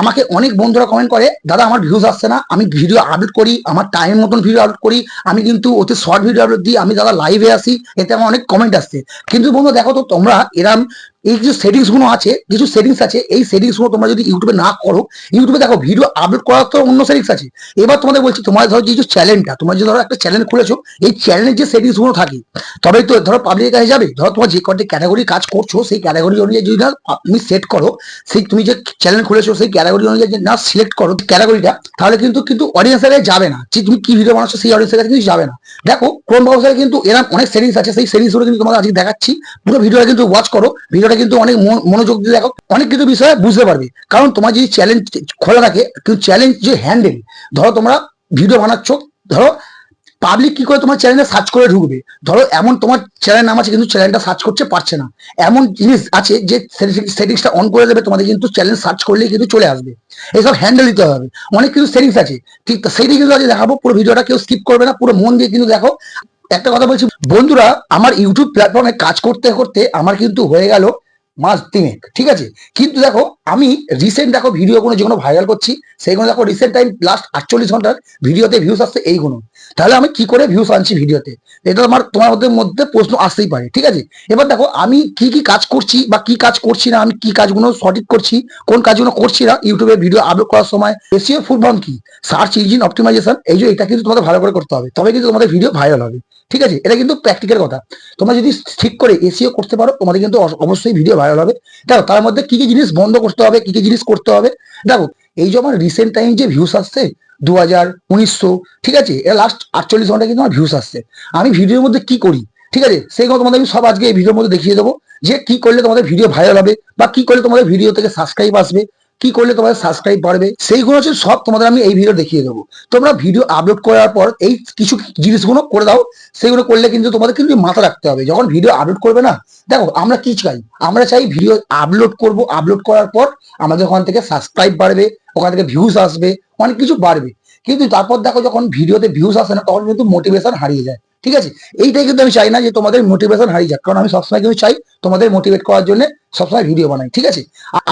আমাকে অনেক বন্ধুরা কমেন্ট করে, দাদা, আমার ভিউজ আসছে না, আমি ভিডিও আপলোড করি, আমার টাইম মতন ভিডিও আপলোড করি, আমি কিন্তু অতি শর্ট ভিডিও আপলোড দিই, আমি দাদা লাইভে আসি এতে আমার অনেক কমেন্ট আসছে। কিন্তু বন্ধু, দেখো তো, তোমরা এরম এই কিছু সেটিংসগুলো আছে, কিছু সেটিংস আছে, এই সেটিংসগুলো তোমরা যদি ইউটিউবে না করো ইউটিউবে দেখো ভিডিও আপলোড করার তো অন্য সেটিংস আছে। এবার তোমাদের বলছি তোমার ধরো যে চ্যানেলটা তোমার যে ধরো একটা চ্যানেল খুলেছো, এই চ্যানেলের যে সেটিংসগুলো থাকে, তবেই তো ধরো পাবলিকের কাছে যাবে। ধরো তোমার যে কটি ক্যাটাগরি কাজ করছ, সেই ক্যাটাগরি অনুযায়ী যদি তুমি সেট করো, সেই তুমি যে চ্যানেল খুলেছো, সেই ক্যাটাগরি অনুযায়ী যদি না সিলেক্ট করো ক্যাটাগরিটা তাহলে কিন্তু কিন্তু অডিয়েন্সের কাছে যাবে না। যে তুমি কি ভিডিও বানাচ্ছো, সেই অডিয়েন্সের কাছে কিন্তু যাবে না। দেখো ক্রোম ব্রাউজারে কিন্তু এরকম অনেক সেটিংস আছে, সেই সেটিংসগুলো কিন্তু তোমাদের আজকে দেখাচ্ছি। পুরো ভিডিওটা কিন্তু ওয়াচ করো ভিডিওটা কিন্তু অনেক মনোযোগ দিয়ে দেখো, অনেক কিছু বিষয়ে বুঝতে পারবে। কারণ তোমার যদি চ্যালেঞ্জ খোলা থাকে, কিন্তু চ্যালেঞ্জ যে হ্যান্ডেল ধরো তোমরা ভিডিও বানাচ্ছ, ধরো পাবলিক কি করে তোমার চ্যানেলে সার্চ করে ঢুকবে? ধরো এমন তোমার চ্যানেল নাম আছে, কিন্তু চ্যানেলটা সার্চ করতে পারছে না। এমন জিনিস আছে যে সেটিংসটা অন করে দেবে, তোমাদের কিন্তু চ্যানেল সার্চ করলেই কিন্তু চলে আসবে। এইসব হ্যান্ডেল দিতে হবে। অনেক কিছু সেটিংস আছে। ঠিক তো সেইটা কিন্তু আজকে দেখাবো, পুরো ভিডিওটা কেউ স্কিপ করবে না, পুরো মন দিয়ে কিন্তু দেখো। একটা কথা বলছি। বন্ধুরা, আমার ইউটিউব প্ল্যাটফর্মে কাজ করতে করতে আমার কিন্তু হয়ে গেল মাস তিনেক, ঠিক আছে? কিন্তু দেখো, আমি রিসেন্ট দেখো ভিডিও কোনো যেগুলো ভাইরাল করছি সেইগুলো দেখো রিসেন্ট টাইম লাস্ট আটচল্লিশ ঘণ্টার ভিডিওতে ভিউস আসছে এইগুলো তাহলে আমি কি করে ভিউস আনছি ভিডিওতে এটা আমার তোমার মধ্যে প্রশ্ন আসতেই পারে, ঠিক আছে? এবার দেখো, আমি কি কি কাজ করছি বা কি কাজ করছি না, আমি কি কাজগুলো সঠিক করছি, কোন কাজগুলো করছি না, ইউটিউবে ভিডিও আপলোড করার সময় এসিও ফুড ফর্ম কি? সার্চ ইঞ্জিন অপটিমাইজেশন এই যে এটা কিন্তু তোমাদের ভালো করে করতে হবে, তবে কিন্তু তোমাদের ভিডিও ভাইরাল হবে, ঠিক আছে? এটা কিন্তু প্র্যাকটিক্যাল কথা। তোমরা যদি ঠিক করে এসিও করতে পারো, তোমাদের কিন্তু অবশ্যই ভিডিও ভাইরাল হবে। দেখো, তার মধ্যে কি কি জিনিস বন্ধ করতে হবে, কি কি জিনিস করতে হবে? দেখো, এই যে আমার রিসেন্ট টাইম যে ভিউস আসছে দু হাজার উনিশশো, ঠিক আছে? এটা লাস্ট আটচল্লিশ ঘণ্টা কিন্তু আমার ভিউস আসছে। আমি ভিডিওর মধ্যে কি করি? ঠিক আছে? সেই কথা তোমাদের আমি সব আজকে এই ভিডিওর মধ্যে দেখিয়ে দেবো। যে কি করলে তোমাদের ভিডিও ভাইরাল হবে বা কি করলে তোমাদের ভিডিও থেকে সাবস্ক্রাইব আসবে। কি করলে তোমাদের সাবস্ক্রাইব বাড়বে? সেইগুলো হচ্ছে সব তোমাদের আমি এই ভিডিও দেখিয়ে দেবো। তোমরা ভিডিও আপলোড করার পর এই কিছু জিনিসগুলো করে দাও। সেগুলো করলে কিন্তু তোমাদের কিন্তু মাথা রাখতে হবে। যখন ভিডিও আপলোড করবে না, দেখো আমরা কি চাই? আমরা চাই ভিডিও আপলোড করব। আপলোড করার পর আমাদের ওখান থেকে সাবস্ক্রাইব বাড়বে, ওখান থেকে ভিউজ আসবে, অনেক কিছু বাড়বে। কিন্তু তারপর দেখো যখন ভিডিওতে ভিউজ আসে না, তখন কিন্তু মোটিভেশন হারিয়ে যায়। ঠিক আছে? এইটাই কিন্তু আমি চাই না যে তোমাদের মোটিভেশন হারিয়ে যাক। কারণ আমি সবসময় কিন্তু চাই তোমাদের মোটিভেট করার জন্য সবসময় ভিডিও বানাই, ঠিক আছে?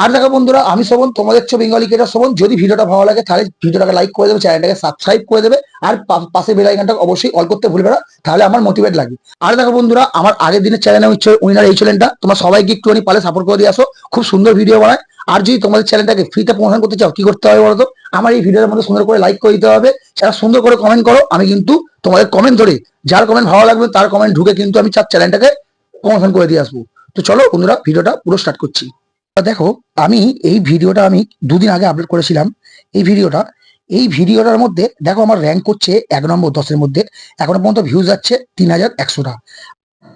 আর দেখো বন্ধুরা, আমি শোভন তোমাদের চো বেঙ্গলি কেটার শোভন যদি ভিডিওটা ভালো লাগে তাহলে ভিডিওটাকে লাইক করে দেবে চ্যানেলটাকে সাবস্ক্রাইব করে দেবে, আর পাশে বেল আইকনটা অবশ্যই অল করতে ভুলবে না, তাহলে আমার মোটিভেট লাগে আর দেখো বন্ধুরা, আমার আগের দিনের চ্যানেল চ্যানেলে উইনার এই চ্যানেলটা তোমার সবাইকে একটুখানি পালে সাপোর্ট করে দিয়ে আসো, খুব সুন্দর ভিডিও বানায়। আর যদি তোমাদের চ্যানেলটাকে ফ্রিতে প্রমোশন করতে চাও, কি করতে হবে বলতো? আমার এই ভিডিওর মধ্যে সুন্দর করে লাইক করে দিতে হবে সেটা সুন্দর করে কমেন্ট করো, আমি কিন্তু তোমাদের কমেন্ট ধরে, যার কমেন্ট ভালো লাগবে তার কমেন্ট ঢুকে কিন্তু আমি চার চ্যানেলটাকে প্রমোশন করে দিয়ে আসব। তো চলো বন্ধুরা, ভিডিওটা পুরো স্টার্ট করছি। দেখো, আমি এই ভিডিওটা আমি দুদিন আগে আপলোড করেছিলাম। এই ভিডিওটা, এই ভিডিওটার মধ্যে দেখো আমার র্যাঙ্ক করছে এক নম্বর দশের মধ্যে। এখনও পর্যন্ত ভিউজ যাচ্ছে তিন হাজার একশোটা।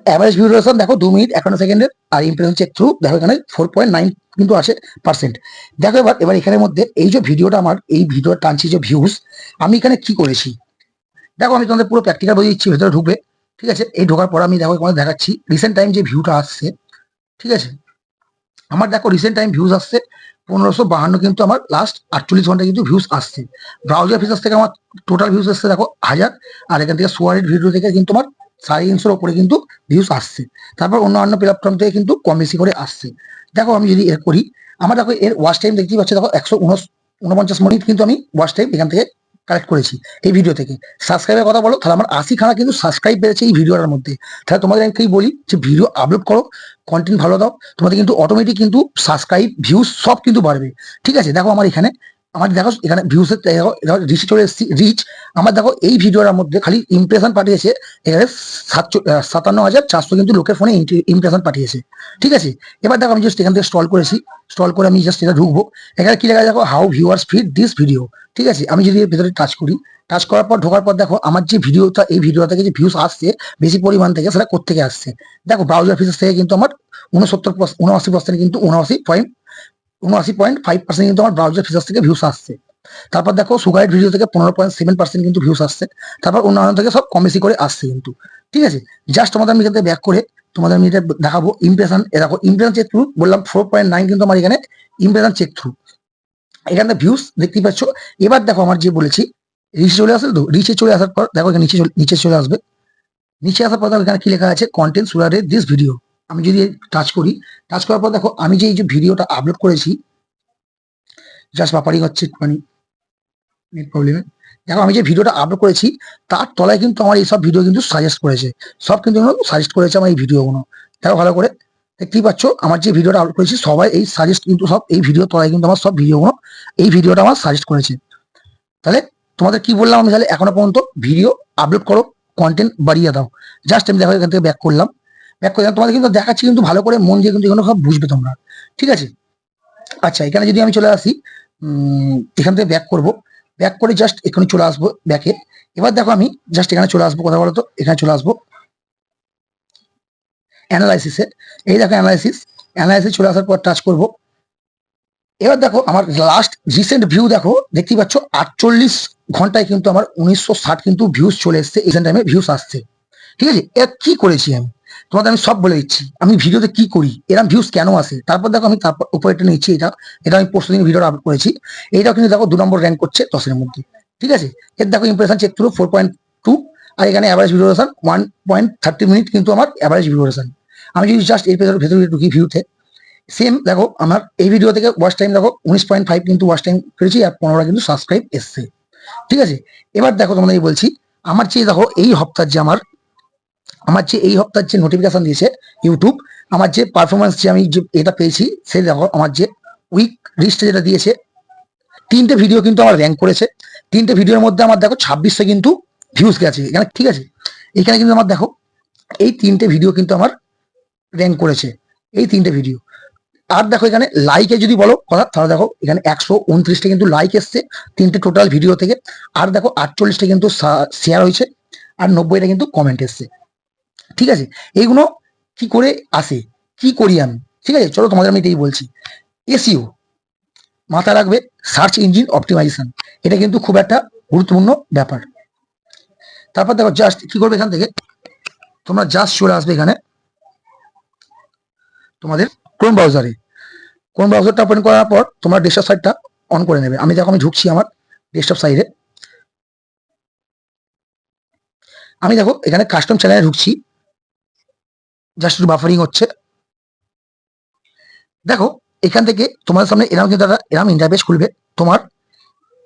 অ্যাভারেজ ভিউ ডিউরেশন দেখো দু মিনিট, একান্ন সেকেন্ডের আর ইমপ্রেশন চেক থ্রু দেখো এখানে ফোর পয়েন্ট নাইন কিন্তু আছে পার্সেন্ট দেখো এবার এবার এখানের মধ্যে এই যে ভিডিওটা আমার, এই ভিডিওর টানছি যে ভিউজ আমি এখানে কি করেছি? দেখো, আমি তোমাদের পুরো প্র্যাকটিক্যাল বলে দিচ্ছি, ভেতরে ঢুকবে, ঠিক আছে? এই ঢোকার পর আমি দেখো তোমাদের দেখাচ্ছি রিসেন্ট টাইম যে ভিউটা আসছে, ঠিক আছে? আমার দেখো রিসেন্ট টাইম ভিউজ আসছে, পনেরোশো বাহান্ন কিন্তু আমার লাস্ট আটচল্লিশ ঘণ্টা কিন্তু ভিউজ আসছে। ব্রাউজার ফিচার্স থেকে আমার টোটাল ভিউজ আসছে দেখো হাজার, আর এখান থেকে সোয়ারেড ভিডিও থেকে কিন্তু আমার সাড়ে তিনশোর ওপরে কিন্তু ভিউজ আসছে। তারপর অন্য অন্য প্ল্যাটফর্ম থেকে কিন্তু কম বেশি করে আসছে। দেখো, আমি যদি এর করি, আমার দেখো এর ওয়াচ টাইম দেখতেই পাচ্ছি, দেখো একশো উনপঞ্চাশ মিনিট কিন্তু আমি ওয়াচ টাইম এখান থেকে কালেক্ট করেছি এই ভিডিও থেকে। সাবস্ক্রাইবের কথা বলো, তাহলে আমার আশি খানা কিন্তু সাবস্ক্রাইব বেড়েছে এই ভিডিওটার মধ্যে। তাহলে তোমাদের আমি বলি যে ভিডিও আপলোড করো কন্টেন্ট ভালো দাও, তোমাদের কিন্তু অটোমেটিক কিন্তু সাবস্ক্রাইব ভিউজ সব কিন্তু বাড়বে। ঠিক আছে? দেখো আমার এখানে আমার দেখো এখানে ভিউসের রিচে চলে এসেছি রিচ আমার দেখো এই ভিডিওটার মধ্যে খালি ইমপ্রেশন পাঠিয়েছে, এখানে সাতান্ন হাজার চারশো কিন্তু লোকের ফোনে ইমপ্রেশন পাঠিয়েছে, ঠিক আছে? এবার দেখো আমি জাস্ট এখান থেকে স্টল করেছি স্টল করে আমি জাস্ট এটা ঢুকবো। এখানে কি লেখা দেখো how viewers feed this video ঠিক আছে? আমি যদি ভেতরে টাচ করি টাচ করার পর, ঢোকার পর দেখো, আমার যে ভিডিওটা এই ভিডিও থেকে যে ভিউস আসছে, বেশি পরিমাণ থেকে সেটা কোথেকে আসছে? দেখো ব্রাউজার ফিচার্স থেকে কিন্তু আমার উনসত্তর উনআশি পার্সেন্ট কিন্তু উনআশি পয়েন্ট উনআশি পয়েন্ট ফাইভ পার্সেন্ট কিন্তু আমার ব্রাউজার ফিচার্স থেকে ভিউস আসছে। তারপর দেখো সুগারেট ভিডিও থেকে পনেরো পয়েন্ট সেভেন পার্সেন্ট কিন্তু ভিউস আসছে। তারপর অন্যান্য থেকে সব কম বেশি করে আসছে কিন্তু। ঠিক আছে? জাস্ট তোমাদের আমি এখান ব্যাক করে তোমাদের আমি এটা দেখাবো ইমপ্রেশন দেখো ইমপ্রেশন চেক থ্রু বললাম ফোর পয়েন্ট নাইন কিন্তু আমার এখানে ইমপ্রেশন চেক থ্রু এখানে ভিউস দেখতেই পাচ্ছ। এবার দেখো আমার যে বলেছি রিচে চলে আসবে তো? রিচে চলে আসার পর, দেখো এখানে নিচে নিচে চলে আসবে। নিচে আসার পর দেখো এখানে কি লেখা আছে? কন্টেন্ট সুরারে দিস ভিডিও আমি যদি টাচ করি টাচ করার পর দেখো আমি যে এই যে ভিডিওটা আপলোড করেছি জাস্ট ব্যাপারই হচ্ছে মানে নেট প্রবলেমে দেখো আমি যে ভিডিওটা আপলোড করেছি, তার তলায় কিন্তু আমার এইসব ভিডিও কিন্তু সাজেস্ট করেছে। সব কিন্তু সাজেস্ট করেছে আমার এই ভিডিওগুলো দেখো ভালো করে, দেখতেই পাচ্ছ, আমার যে ভিডিওটা আপলোড করেছি, সবাই এই সাজেস্ট কিন্তু সব এই ভিডিও তলায় কিন্তু আমার সব ভিডিওগুলো এই ভিডিওটা আমার সাজেস্ট করেছে। তাহলে তোমাদের কি বললাম আমি তাহলে এখনও পর্যন্ত? ভিডিও আপলোড করো কন্টেন্ট বাড়িয়ে দাও। জাস্ট আমি দেখো এখান থেকে ব্যাক করলাম। করলাম তোমাদের কিন্তু দেখাচ্ছি কিন্তু ভালো করে মন দিয়ে কিন্তু এগুলো সব বুঝবে তোমরা। ঠিক আছে? আচ্ছা এখানে যদি আমি চলে আসি উম, এখান থেকে ব্যাক করব। ব্যাক করে জাস্ট এখানে চলে আসব ব্যাকে এবার দেখো আমি জাস্ট এখানে চলে আসব কথা বলতো এখানে চলে আসব। অ্যানালাইসিসে এই দেখো অ্যানালাইসিস অ্যানালাইসিস চলে আসার পর টাচ করব। এবার দেখো আমার লাস্ট রিসেন্ট ভিউ দেখো দেখতেই পাচ্ছ আটচল্লিশ ঘন্টায় কিন্তু আমার উনিশশো ষাট কিন্তু ভিউজ চলে এসছে। এই টাইমে ভিউজ আসছে। ঠিক আছে? এর কি করেছি আমি? তোমাদের আমি সব বলে দিচ্ছি। আমি ভিডিওতে কি করি এরকম ভিউজ কেন আসে? তারপর দেখো আমি তারপর উপরে এটা নিচ্ছি এটা এটা আমি পরশু দিন ভিডিওটা আপলোড করেছি। এইটাও কিন্তু দেখো দু নম্বর র্যাঙ্ক করছে দশের মধ্যে। ঠিক আছে? এর দেখো ইমপ্রেশন চেক থ্রু ফোর পয়েন্ট টু আর এখানে average view duration one point thirty minute কিন্তু আমার অ্যাভারেজ ভিডিও রেশন আমি যদি জাস্ট এর ভেতরে ভেতরে ঢুকি ভিউতে সেম দেখো আমার এই ভিডিও থেকে ওয়াচ টাইম দেখো উনিশ পয়েন্ট ফাইভ কিন্তু ওয়াচ টাইম করেছি আর পনেরোটা কিন্তু সাবস্ক্রাইব এসছে। ঠিক আছে? এবার দেখো তোমাদের বলছি, আমার যে দেখো এই হপ্তার যে আমার আমার যে এই হপ্তার যে নোটিফিকেশন দিয়েছে ইউটিউব আমার যে পারফরমেন্স যে আমি যে এটা পেয়েছি, সেই দেখো, আমার যে উইক লিস্টে যেটা দিয়েছে, তিনটে ভিডিও কিন্তু আমার র্যাঙ্ক করেছে। তিনটে ভিডিওর মধ্যে আমার দেখো ছাব্বিশটা কিন্তু ভিউজ গেছে। এখানে ঠিক আছে? এখানে কিন্তু আমার দেখো, এই তিনটে ভিডিও কিন্তু আমার র্যাঙ্ক করেছে। এই তিনটে ভিডিও আর দেখো এখানে লাইকে যদি বলো কথা, তাহলে দেখো এখানে একশো উনত্রিশটা কিন্তু লাইক এসছে তিনটে টোটাল ভিডিও থেকে। আর দেখো আটচল্লিশটা কিন্তু শেয়ার হয়েছে। আর নব্বইটা কিন্তু কমেন্ট এসছে। ঠিক আছে? এইগুলো কি করে আসে? কি করি আমি? ঠিক আছে? চলো তোমাদের আমি এটাই বলছি। এসিও মাথা রাখবে সার্চ ইঞ্জিন অপটিমাইজেশন এটা কিন্তু খুব একটা গুরুত্বপূর্ণ ব্যাপার। তারপর দেখো জাস্ট কি করবে এখান থেকে? তোমরা জাস্ট চলে আসবে এখানে। তোমাদের কোন ব্রাউজারে কোন ব্রাউজারটা ওপেন করার পর তোমরা ডেস্কটপ সাইডটা অন করে নেবে। আমি দেখো, আমি ঢুকছি আমার ডেস্কটপ সাইডে আমি দেখো, এখানে কাস্টম চ্যানেলে ঢুকছি। জাস্ট একটু বাফারিং হচ্ছে। দেখো, এখান থেকে তোমার সামনে এরকম কিন্তু একটা এরকম ইন্টারফেস খুলবে। তোমার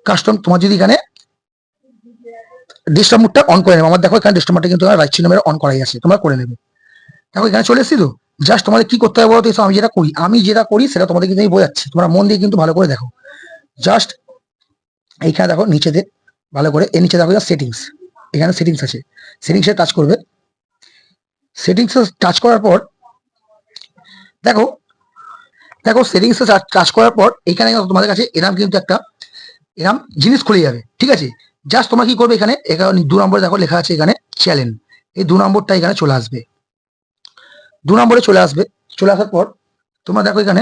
কাস্টম তোমার যদি এখানে মোডটা অন করে নেবে, আমার দেখো এখানে ডেস্কটপ মোডটা কিন্তু রাইট চিহ্ন অন করাই আছে, তোমরা করে নেবে। দেখো, এখানে চলে এসেছি তো। জাস্ট তোমাদের কি করতে হবে বলো তো আমি যেটা করি, আমি যেটা করি সেটা তোমাদের কিন্তু আমি বোঝাচ্ছি। তোমরা মন দিয়ে কিন্তু ভালো করে দেখো। জাস্ট এইখানে দেখো, নিচেতে ভালো করে, এর নিচে দেখো সেটিংস এখানে সেটিংস আছে। সেটিংসে টাচ করবে। সেটিংসে টাচ করার পর, দেখো দেখো সেটিংসে টাচ করার পর, এখানে তোমাদের কাছে এরম কিন্তু একটা, এরম জিনিস খুলে যাবে, ঠিক আছে? জাস্ট তোমরা কি করবে এখানে দু নম্বরে দেখো লেখা আছে এখানে চ্যালেঞ্জ এই দু নম্বরটা এখানে চলে আসবে। দু নম্বরে চলে আসবে, চলে আসার পর, তোমরা দেখো এখানে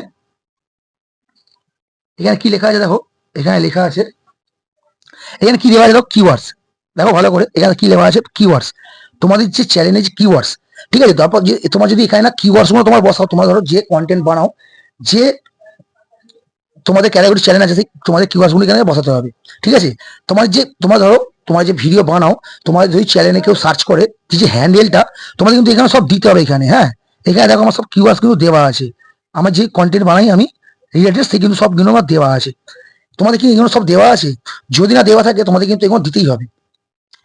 এখানে কি লেখা আছে দেখো, এখানে লেখা আছে, এখানে কি লেখা আছে দেখো কিওয়ার্ডস দেখো ভালো করে, এখানে কি লেখা আছে কিওয়ার্ডস তোমাদের যে চ্যালেঞ্জের যে কিওয়ার্ডস ঠিক আছে, তারপর যে, তোমার যদি এখানে না কিওয়ার্ডসগুলো তোমার বসাও, তোমার ধরো যে কন্টেন্ট বানাও, যে তোমাদের ক্যাটাগরি চ্যানেল আছে, সেই তোমাদের কিওয়ার্ডসগুলো এখানে বসাতে হবে, ঠিক আছে? তোমার যে, তোমার ধরো, তোমার যে ভিডিও বানাও, তোমার যদি চ্যানেলে কেউ সার্চ করে, যে হ্যান্ডেলটা তোমাদের কিন্তু এখানে সব দিতে হবে এখানে হ্যাঁ? এখানে দেখো আমার সব কিওয়ার্ডস কিন্তু দেওয়া আছে। আমার যে কন্টেন্ট বানাই আমি রিলেটেড সে কিন্তু সব কিন্তু আমার দেওয়া আছে। তোমাদের কি এগুলো সব দেওয়া আছে? যদি না দেওয়া থাকে, তোমাদের কিন্তু এগুলো দিতেই হবে।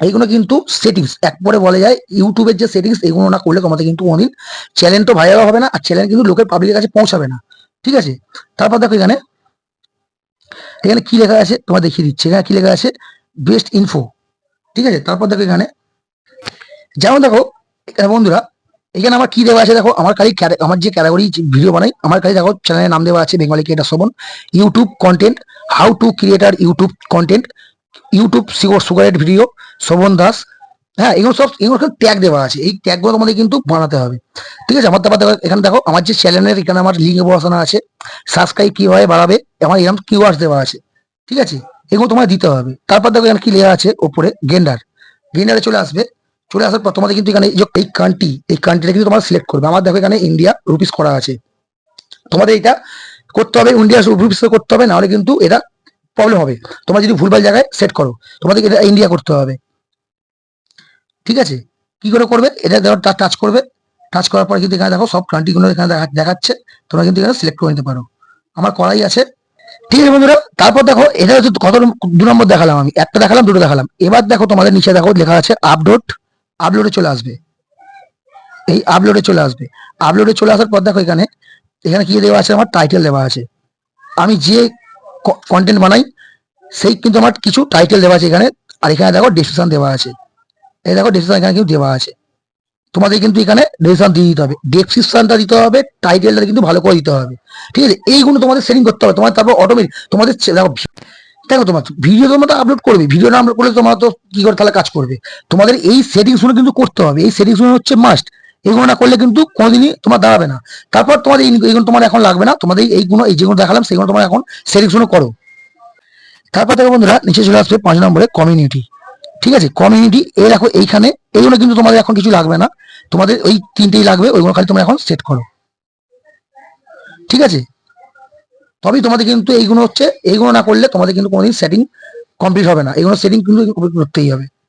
এইগুলো কিন্তু সেটিংস এক পরে বলা যায়, ইউটিউবের যে সেটিংস এগুলো না করলে তোমাদের কিন্তু কোনোদিন চ্যানেল তো ভাইরাল হবে না, আর চ্যানেল কিন্তু লোকের পাবলিকের কাছে পৌঁছাবে না। ঠিক আছে? তারপর দেখো এখানে এখানে কি লেখা আছে? তোমার দেখিয়ে দিচ্ছে। এখানে কি লেখা আছে? বেস্ট ইনফো ঠিক আছে? তারপর দেখো এখানে, যেমন দেখো, এখানে বন্ধুরা, এখানে আমার কি দেওয়া আছে দেখো? আমার খালি আমার যে ক্যাটাগরি ভিডিও বানাই, আমার খালি দেখো চ্যানেলের নাম দেওয়া আছে Bengali creator Shovan YouTube content how to creator YouTube content YouTube suggested video Shovan Das হ্যাঁ এগুলো সব, এগুলো ট্যাগ দেওয়া আছে। এই ট্যাগগুলো তোমাদের কিন্তু বানাতে হবে। ঠিক আছে? আমার তারপর দেখো, এখানে দেখো, আমার যে চ্যানেলের এখানে আমার লিঙ্ক বসানো আছে। সাবস্ক্রাইব কীভাবে বাড়াবে, আমার এরকম কিওয়ার্ডস দেওয়া আছে। ঠিক আছে? এগুলো তোমার দিতে হবে। তারপর দেখো, এখানে কি লেখা আছে ওপরে? গেন্ডার গেন্ডারে চলে আসবে। চলে আসার পর তোমাদের কিন্তু এখানে এই কান্ট্রি এই কান্ট্রিটা কিন্তু তোমরা সিলেক্ট করবে। আমার দেখো, এখানে ইন্ডিয়া রুপিস করা আছে। তোমাদের এটা করতে হবে ইন্ডিয়া রুপিস করতে হবে, নাহলে কিন্তু এটা প্রবলেম হবে। তোমরা যদি ভুলভাল জায়গায় সেট করো, তোমাদেরকে এটা ইন্ডিয়া করতে হবে। ঠিক আছে? কি করে করবে? এটা ধরো টাচ করবে। টাচ করার পরে কিন্তু এখানে দেখো সব কান্ট্রিগুলো এখানে দেখাচ্ছে। তোমরা কিন্তু এখানে সিলেক্ট করে নিতে পারো। আমার করাই আছে। ঠিক আছে বন্ধুরা, তারপর দেখো, এটা হচ্ছে কত দু নম্বর দেখালাম আমি। একটা দেখালাম, দুটো দেখালাম। এবার দেখো তোমাদের নিচে দেখো লেখা আছে আপলোড আপলোডে চলে আসবে। এই আপলোডে চলে আসবে। আপলোডে চলে আসার পর দেখো এখানে এখানে কি দেওয়া আছে? আমার টাইটেল দেওয়া আছে। আমি যে কন্টেন্ট বানাই। সেই কিন্তু আমার কিছু টাইটেল দেওয়া আছে এখানে। আর এখানে দেখো ডিসক্রিপশন দেওয়া আছে। এই দেখো ডিসক্রিপশন এখানে কিন্তু দেওয়া আছে। তোমাদের কিন্তু এখানে ডিসক্রিপশন দিয়ে দিতে হবে। ডেসক্রিপশনটা দিতে হবে টাইটেলটা কিন্তু ভালো করে দিতে হবে। ঠিক আছে? এইগুলো তোমাদের সেটিং করতে হবে। তোমার তারপর অটোমেটিক তোমাদের দেখো দেখো তোমার ভিডিও তোমরা তো আপলোড করবে। ভিডিও না আপলোড করলে তোমার তো কি করে তাহলে কাজ করবে? তোমাদের এই সেটিংসগুলো কিন্তু করতে হবে। এই সেটিংসগুলো হচ্ছে মাস্ট এগুলো না করলে কিন্তু কোনোদিনই তোমার দাঁড়াবে না। তারপর তোমাদের এই- এইগুলো তোমার এখন লাগবে না। তোমাদের এইগুলো এই যেগুলো দেখালাম, সেগুলো তোমার এখনগুলো করো। তারপর দেখো বন্ধুরা, নিচে চলে আসবে পাঁচ নম্বরে কমিউনিটি ঠিক আছে? কমিউনিটি এই দেখো এইখানে এইগুলো কিন্তু তোমাদের এখন কিছু লাগবে না। তোমাদের ওই তিনটেই লাগবে, ওইগুলো খালি তোমরা এখন সেট করো। ঠিক আছে? তবেই তোমাদের কিন্তু এইগুলো হচ্ছে, এইগুলো না করলে তোমাদের কিন্তু কোনোদিন সেটিং কমপ্লিট হবে না। এইগুলো সেটিং কিন্তু করতেই হবে।